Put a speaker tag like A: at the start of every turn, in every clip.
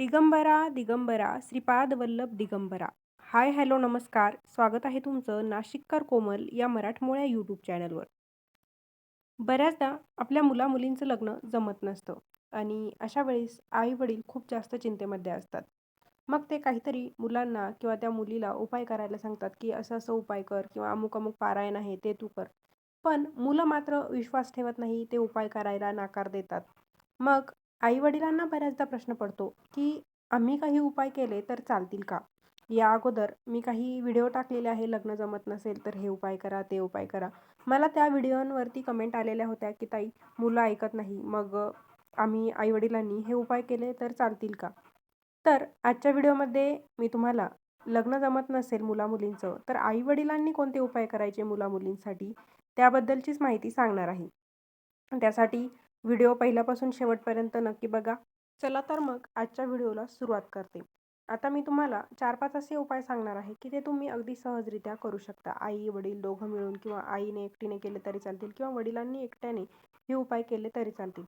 A: Digambara Digambara Shripad Vallabh Digambara. Hi hello नमस्कार. स्वागत आहे तुमचं नाशिककर कोमल या मराठमोळ्या यूट्यूब चॅनलवर. बऱ्याचदा आपल्या मुला मुलींचं लग्न जमत नसतं आणि अशा वेळेस आई वडील खूप जास्त चिंतेमध्ये असतात. मग ते काहीतरी मुलांना किंवा त्या मुलीला उपाय करायला सांगतात की असं असं उपाय कर किंवा अमुक अमुक पारायण आहे ते तू कर. पण मुलं मात्र विश्वास ठेवत नाही ते उपाय करायला नाकार देतात. मग आई-वडिलांना बऱ्याचदा प्रश्न पडतो की आम्ही काही उपाय केले तर चालतील का? या अगोदर मी काही व्हिडिओ टाकलेले आहे लग्न जमत नसेल तर हे उपाय करा ते उपाय करा. मला त्या व्हिडिओंवरती कमेंट आलेल्या होत्या की ताई मुलं ऐकत नाही मग आम्ही आईवडिलांनी हे उपाय केले तर चालतील का? तर आजच्या व्हिडिओमध्ये मी तुम्हाला लग्न जमत नसेल मुलामुलींचं तर आईवडिलांनी कोणते उपाय करायचे मुलामुलींसाठी? त्याबद्दलचीच माहिती सांगणार आहे. त्यासाठी व्हिडिओ पहिल्यापासून शेवटपर्यंत नक्की बघा. चला तर मग आजच्या व्हिडिओला सुरुवात करते. आता मी तुम्हाला चार पाच असे उपाय सांगणार आहे की ते तुम्ही अगदी सहजरित्या करू शकता. आई वडील दोघं मिळून किंवा आईने एकटीने केले तरी चालतील किंवा वडिलांनी एकट्याने हे उपाय केले तरी चालतील.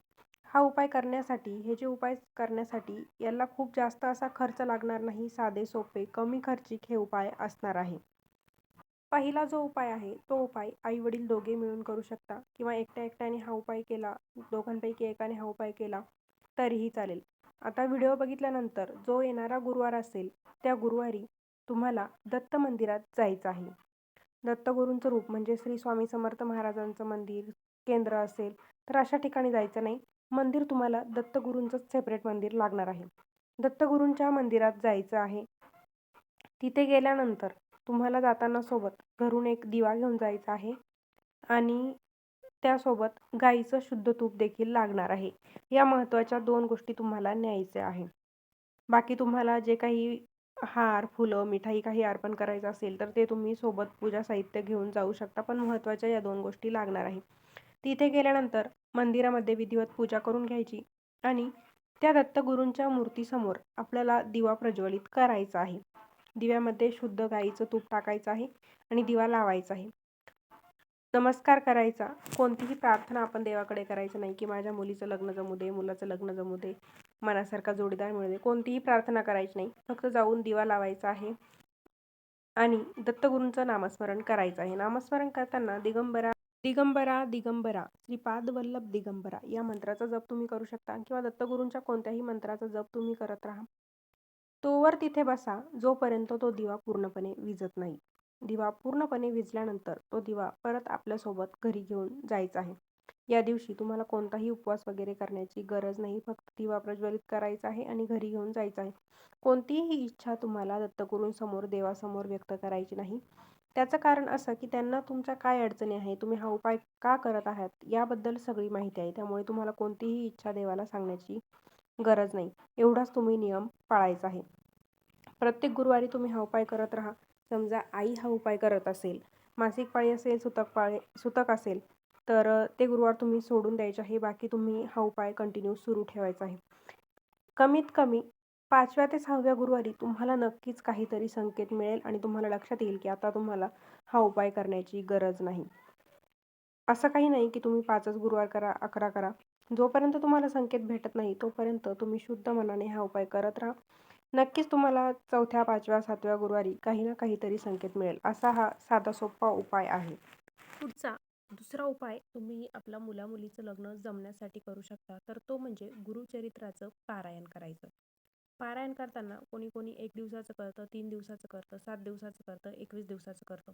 A: हा उपाय करण्यासाठी हे जे उपाय करण्यासाठी याला खूप जास्त असा खर्च लागणार नाही साधे सोपे कमी खर्चिक हे उपाय असणार आहे. पहिला जो उपाय आहे तो उपाय आई वडील दोघे मिळून करू शकता किंवा एकट्या एकट्याने हा उपाय केला दोघांपैकी एकाने हा उपाय केला तरीही चालेल. आता व्हिडिओ बघितल्यानंतर जो येणारा गुरुवार असेल त्या गुरुवारी तुम्हाला दत्त मंदिरात जायचं आहे. दत्तगुरूंचं रूप म्हणजे श्री स्वामी समर्थ महाराजांचं मंदिर केंद्र असेल तर अशा ठिकाणी जायचं नाही. मंदिर तुम्हाला दत्तगुरूंचंच सेपरेट मंदिर लागणार आहे. दत्तगुरूंच्या मंदिरात जायचं आहे. तिथे गेल्यानंतर तुम्हाला जाताना सोबत घरून एक दिवा घेऊन जायचा आहे आणि त्यासोबत गाईचं शुद्ध तूप देखील लागणार आहे. या महत्त्वाच्या दोन गोष्टी तुम्हाला न्यायच्या आहे. बाकी तुम्हाला जे काही हार फुलं मिठाई काही अर्पण करायचं असेल तर ते तुम्ही सोबत पूजा साहित्य घेऊन जाऊ शकता पण महत्त्वाच्या या दोन गोष्टी लागणार आहे. तिथे गेल्यानंतर मंदिरामध्ये विधिवत पूजा करून घ्यायची आणि त्या दत्तगुरूंच्या मूर्तीसमोर आपल्याला दिवा प्रज्वलित करायचा आहे. दिव्यामध्ये शुद्ध गाईचं तूप टाकायचं आहे आणि दिवा लावायचा आहे. नमस्कार करायचा. कोणतीही प्रार्थना आपण देवाकडे करायचं नाही की माझ्या मुलीचं लग्न जमू दे मुलाचं लग्न जमू दे मनासारखा जोडीदार मिळू दे. कोणतीही प्रार्थना करायची नाही. फक्त जाऊन दिवा लावायचा आहे आणि दत्तगुरूंचं नामस्मरण करायचं आहे. नामस्मरण करताना दिगंबरा दिगंबरा दिगंबरा श्रीपाद वल्लभ दिगंबरा या मंत्राचा जप तुम्ही करू शकता किंवा दत्तगुरूंच्या कोणत्याही मंत्राचा जप तुम्ही करत राहा. तोवर तिथे बसा जोपर्यंत तो दिवा पूर्णपणे विजत नाही. दिवा पूर्णपणे विजल्यानंतर तो दिवा परत आपल्यासोबत घरी घेऊन जायचा आहे. या दिवशी तुम्हाला कोणताही उपवास वगैरे करण्याची गरज नाही फक्त दिवा प्रज्वलित करायचा आहे आणि घरी घेऊन जायचं आहे. कोणतीही इच्छा तुम्हाला दत्तगुरूंसमोर देवासमोर व्यक्त करायची नाही. त्याचं कारण असं की त्यांना तुमच्या काय अडचणी आहे तुम्ही हा उपाय का करत आहात याबद्दल सगळी माहिती आहे. त्यामुळे तुम्हाला कोणतीही इच्छा देवाला सांगण्याची गरज नाही. एवढाच तुम्ही नियम पाळायचा आहे. प्रत्येक गुरुवारी तुम्ही हा उपाय करत राहा. समजा आई हा उपाय करत असेल मासिक पाळी असेल सुतक पाळी सुतक असेल तर ते गुरुवार तुम्ही सोडून द्यायचे आहे. बाकी तुम्ही हा उपाय कंटिन्यू सुरू ठेवायचा आहे. कमीत कमी पाचव्या ते सहाव्या गुरुवारी तुम्हाला नक्कीच काहीतरी संकेत मिळेल आणि तुम्हाला लक्षात येईल की आता तुम्हाला हा उपाय करण्याची गरज नाही. असं काही नाही की तुम्ही पाचच गुरुवार करा अकरा करा. जोपर्यंत तुम्हाला संकेत भेटत नाही तोपर्यंत तुम्ही शुद्ध मनाने हा उपाय करत राहा. नक्कीच तुम्हाला चौथ्या पाचव्या सातव्या गुरुवारी काही ना काहीतरी संकेत मिळेल असा हा साधा सोपा उपाय आहे. पुढचा दुसरा उपाय तुम्ही आपल्या मुलामुलीचं लग्न जमण्यासाठी करू शकता तर तो म्हणजे गुरुचरित्राचं पारायण करायचं. पारायण करताना कोणी कोणी एक दिवसाचं करतं तीन दिवसाचं करतं सात दिवसाचं करतं एकवीस दिवसाचं करतं.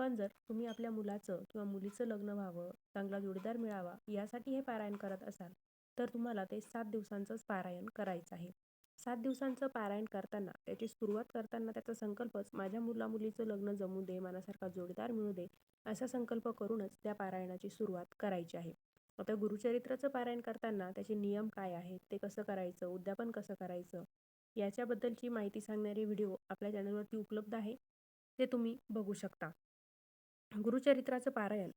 A: पण जर तुम्ही आपल्या मुलाचं किंवा मुलीचं लग्न व्हावं चांगला जोडीदार मिळावा यासाठी हे पारायण करत असाल तर तुम्हाला ते सात दिवसांचंच पारायण करायचं आहे. सात दिवसांचं पारायण करताना त्याची सुरुवात करताना त्याचा संकल्पच माझ्या मुला मुलीचं लग्न जमू दे मनासारखा जोडीदार मिळू दे असा संकल्प करूनच त्या पारायणाची सुरुवात करायची आहे. आता गुरुचरित्राचं पारायण करताना त्याचे नियम काय आहेत ते कसं करायचं उद्यापन कसं करायचं याच्याबद्दलची माहिती सांगणारे व्हिडिओ आपल्या चॅनलवरती उपलब्ध आहे ते तुम्ही बघू शकता. गुरुचरित्राचं पारायण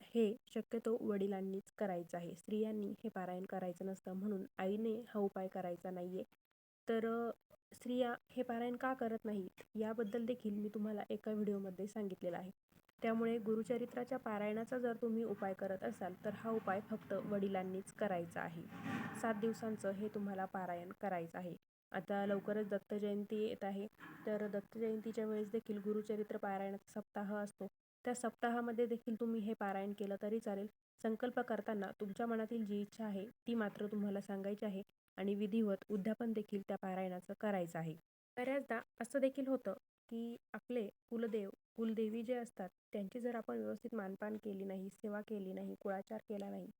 A: हे शक्यतो वडिलांनीच करायचं आहे. स्त्रियांनी हे पारायण करायचं नसतं म्हणून आईने हा उपाय करायचा नाही आहे तर स्त्रिया हे पारायण का करत नाहीत याबद्दल देखील मी तुम्हाला एका व्हिडिओमध्ये सांगितलेलं आहे. त्यामुळे गुरुचरित्राच्या पारायणाचा जर तुम्ही उपाय करत असाल तर हा उपाय फक्त वडिलांनीच करायचा आहे. सात दिवसांचं हे तुम्हाला पारायण करायचं आहे. आता लवकरच दत्त जयंती येत आहे. तर दत्त जयंतीच्या वेळेस देखील गुरुचरित्र पारायणाचा सप्ताह असतो. त्या सप्ताहामध्ये देखील तुम्ही हे पारायण केलं तरी चालेल. संकल्प करताना तुमच्या मनातील जी इच्छा आहे ती मात्र तुम्हाला सांगायची आहे आणि विधिवत उद्यापन देखील त्या पारायणाचं करायचं आहे. बऱ्याचदा असं देखील होतं की आपले कुलदेव कुलदेवी जे असतात त्यांची जर आपण व्यवस्थित मानपान केली नाही सेवा केली नाही कुळाचार केला नाही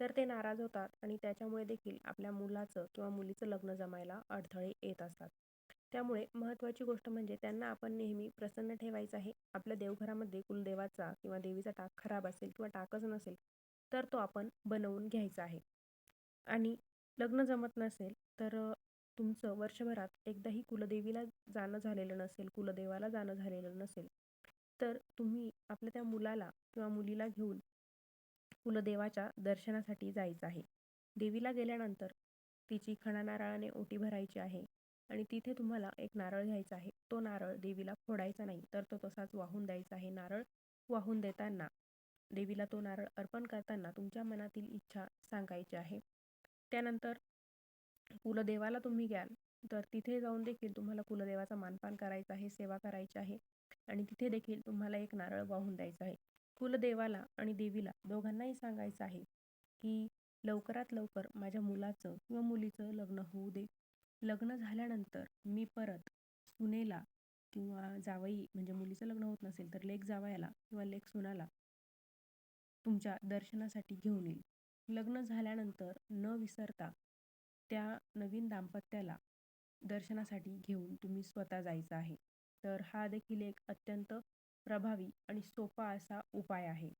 A: तर ते नाराज होतात आणि त्याच्यामुळे देखील आपल्या मुलाचं किंवा मुलीचं लग्न जमायला अडथळे येत असतात. त्यामुळे महत्त्वाची गोष्ट म्हणजे त्यांना आपण नेहमी प्रसन्न ठेवायचं आहे. आपल्या देवघरामध्ये कुलदेवाचा किंवा देवीचा टाक खराब असेल किंवा टाकच नसेल तर तो आपण बनवून घ्यायचा आहे. आणि लग्न जमत नसेल तर तुमचं वर्षभरात एकदाही कुलदेवीला जाणं झालेलं नसेल कुलदेवाला जाणं झालेलं नसेल तर तुम्ही आपल्या त्या मुलाला किंवा मुलीला घेऊन कुलदेवाच्या दर्शनासाठी जायचं आहे. देवीला गेल्यानंतर तिची खणा नारळाने ओटी भरायची आहे. आणि तिथे तुम्हाला एक नारळ घ्यायचा आहे. तो नारळ देवीला फोडायचा नाही तर तो तसाच वाहून द्यायचा आहे. नारळ वाहून देताना देवीला तो नारळ अर्पण करताना तुमच्या मनातील इच्छा सांगायची आहे. त्यानंतर कुलदेवाला तुम्ही घ्याल. तर तिथे जाऊन देखील तुम्हाला कुलदेवाचा मानपान करायचा आहे सेवा करायची आहे आणि तिथे देखील तुम्हाला एक नारळ वाहून द्यायचा आहे. कुलदेवाला आणि देवीला दोघांनाही सांगायचं आहे की लवकरात लवकर माझ्या मुलाचं किंवा मुलीचं लग्न होऊ दे. लग्न झाल्यानंतर मी परत सुनेला किंवा जावई म्हणजे मुलीचं लग्न होत नसेल तर लेक जावयाला किंवा लेक सुनाला तुमच्या दर्शनासाठी घेऊन येईल. लग्न झाल्यानंतर न विसरता त्या नवीन दाम्पत्याला दर्शनासाठी घेऊन तुम्ही स्वतः जायचं आहे. तर हा देखील एक अत्यंत प्रभावी आणि सोपा असा उपाय आहे.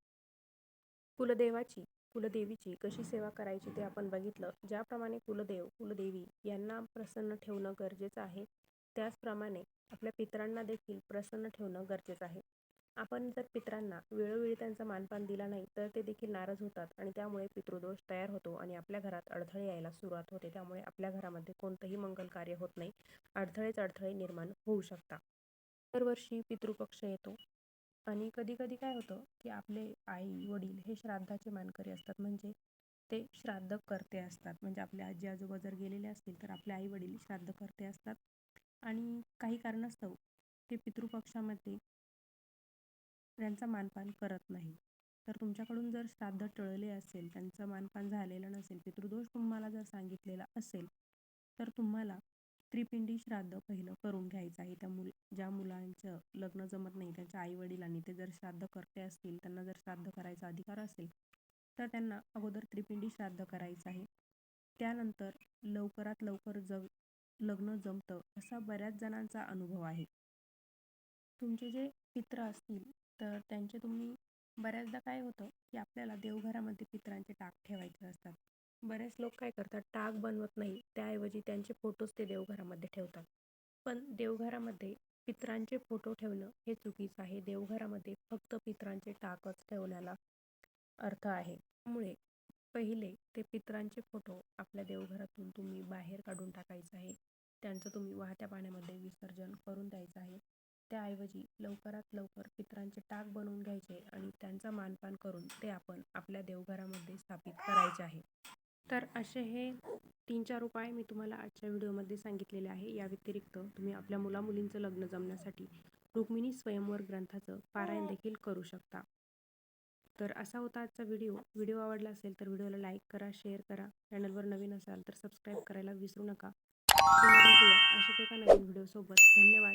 A: कुलदेवाची कुलदेवीची कशी सेवा करायची ते आपण बघितलं. ज्याप्रमाणे कुलदेव कुलदेवी यांना प्रसन्न ठेवणं गरजेचं आहे त्याचप्रमाणे आपल्या पितरांना देखील प्रसन्न ठेवणं गरजेचं आहे. आपण जर पितरांना वेळोवेळी त्यांचा मानपान दिला नाही तर ते देखील नाराज होतात आणि त्यामुळे पितृदोष तयार होतो आणि आपल्या घरात अडथळे यायला सुरुवात होते. त्यामुळे आपल्या घरामध्ये कोणतंही मंगल कार्य होत नाही. अडथळेच अडथळे निर्माण होऊ शकतात. दरवर्षी पितृपक्ष येतो. आणि कधी कधी काय होतं की आपले आई वडील हे श्राद्धाचे मानकरी असतात. म्हणजे ते श्राद्ध करते असतात. म्हणजे आपले आजी आजोबा जर गेलेले असतील तर आपले आई वडील श्राद्ध करते असतात. आणि काही कारणास्तव ते पितृपक्षामध्ये त्यांचा मानपान करत नाही. तर तुमच्याकडून जर श्राद्ध टळले असेल त्यांचं मानपान झालेलं नसेल पितृदोष तुम्हाला जर सांगितलेला असेल तर तुम्हाला त्रिपिंडी श्राद्ध पहिलं करून घ्यायचं आहे. त्या मुल ज्या मुलांचं लग्न जमत नाही त्यांच्या आई वडिलांनी ते जर श्राद्ध करते असतील त्यांना जर श्राद्ध करायचा अधिकार असेल तर त्यांना अगोदर त्रिपिंडी श्राद्ध करायचं आहे. त्यानंतर लवकरात लवकर जग लग्न जमतं असा बऱ्याच जणांचा अनुभव आहे. तुमचे जे पित्र असतील तर त्यांचे तुम्ही बऱ्याचदा काय होतं की आपल्याला देवघरामध्ये पित्रांचे टाक ठेवायचे असतात. बरेच लोक काय करतात टाक बनवत नाही त्याऐवजी त्यांचे फोटोज ते देवघरामध्ये ठेवतात. पण देवघरामध्ये पित्रांचे फोटो ठेवणं हे चुकीचं आहे. देवघरामध्ये फक्त पित्रांचे टाकच ठेवण्याला अर्थ आहे. त्यामुळे पहिले ते पित्रांचे फोटो आपल्या देवघरातून तुम्ही बाहेर काढून टाकायचं आहे. त्यांचं तुम्ही वाहत्या पाण्यामध्ये विसर्जन करून द्यायचं आहे. त्याऐवजी लवकरात लवकर पित्रांचे टाक बनवून घ्यायचे आणि त्यांचा मानपान करून ते आपण आपल्या देवघरामध्ये स्थापित करायचे आहे. तर असे हे तीन चार उपाय मी तुम्हाला आजच्या व्हिडिओमध्ये सांगितलेले आहे. या व्यतिरिक्त तुम्ही आपल्या मुलामुलींचं लग्न जमण्यासाठी रुक्मिणी स्वयंवर ग्रंथाचं पारायण देखील करू शकता. तर असा होता आजचा व्हिडिओ. व्हिडिओ आवडला असेल तर व्हिडिओला लाईक करा शेअर करा. चॅनलवर नवीन असाल तर सबस्क्राईब करायला विसरू नका. अशा एका नवीन व्हिडिओसोबत. धन्यवाद.